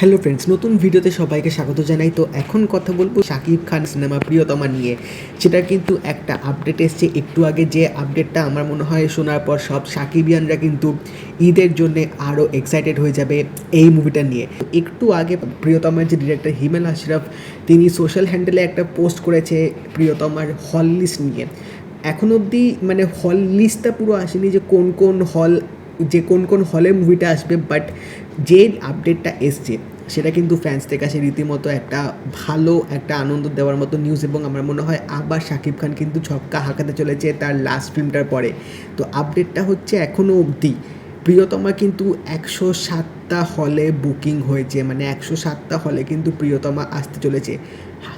Hello friends নতুন ভিডিওতে সবাইকে স্বাগত জানাই। তো এখন কথা বলব শাকিব খান সিনেমা প্রিয়তমা নিয়ে। সেটা কিন্তু একটা আপডেট এসছে। একটু আগে যে আপডেটটা আমার মনে হয় শোনার পর সব সাকিবিয়ানরা কিন্তু ঈদের জন্য আরও এক্সাইটেড হয়ে যাবে এই মুভিটা নিয়ে। একটু আগে প্রিয়তমার যে ডিরেক্টর হিমেল আশরাফ, তিনি সোশ্যাল হ্যান্ডেলে একটা পোস্ট করেছে প্রিয়তমার হল লিস্ট নিয়ে। এখন অবধি মানে হল লিস্টটা পুরো আসেনি যে কোন কোন হল যে কোন কোন হলে মুভিটা আসবে বাট যে আপডেটটা এসছে, সেটা কিন্তু ফ্যান্সদের কাছে রীতিমতো একটা ভালো, একটা আনন্দ দেওয়ার মতো নিউজ এবং আমার মনে হয় আবার শাকিব খান কিন্তু ছক্কা হাঁকাতে চলেছে তার লাস্ট ফিল্মটার পরে। তো আপডেটটা হচ্ছে এখনও অবধি। প্রিয়তমা কিন্তু একশো সাতটা হলে বুকিং হয়েছে মানে একশো সাতটা হলে কিন্তু প্রিয়তমা আসতে চলেছে।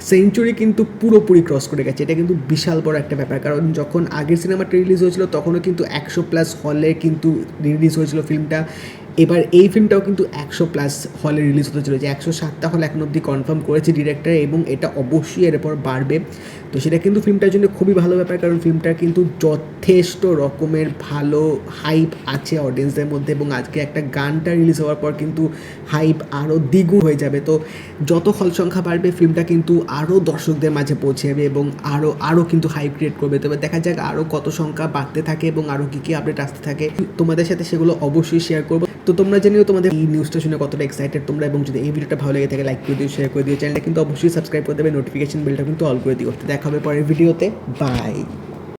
সেঞ্চুরি কিন্তু পুরোপুরি ক্রস করে গেছে, এটা কিন্তু বিশাল বড় একটা ব্যাপার। কারণ যখন আগের সিনেমাটা রিলিজ হয়েছিল, তখনও কিন্তু একশো প্লাস হলে কিন্তু রিলিজ হয়েছিল ফিল্মটা। এবার এই ফিল্মটাও কিন্তু একশো প্লাস হলে রিলিজ হতে চলেছে। একশো সাতটা হল এখন অবধি কনফার্ম করেছে ডিরেক্টর এবং এটা অবশ্যই এরপর বাড়বে। তো সেটা কিন্তু ফিল্মটার জন্য খুবই ভালো ব্যাপার, কারণ ফিল্মটার কিন্তু যথেষ্ট রকমের ভালো হাইপ আছে অডিয়েন্সদের মধ্যে এবং আজকে একটা গানটা রিলিজ হওয়ার পর কিন্তু হাইপ আরও দ্বিগুণ হয়ে যাবে। তো যত হল সংখ্যা বাড়বে, ফিল্মটা কিন্তু আরও দর্শকদের মাঝে পৌঁছে যাবে এবং আরও আরও কিন্তু হাইপ ক্রিয়েট করবে। তবে দেখা যাক আরও কত সংখ্যা বাড়তে থাকে এবং আরও কী কী আপডেট আসতে থাকে। তোমাদের সাথে সেগুলো অবশ্যই শেয়ার করব। তো তোমরা জানিও তোমাদের এই নিউজটা শুনে কতটা এক্সাইটেড তোমরা, এবং যদি এই ভিডিওটা ভালো লেগে থাকে লাইক করে দিও শেয়ার করে দিও চ্যানেলটা কিন্তু অবশ্যই সাবস্ক্রাইব করে দেবে নোটিফিকেশন বেলটা কিন্তু অল করে দিও। দেখা হবে পরের ভিডিওতে বাই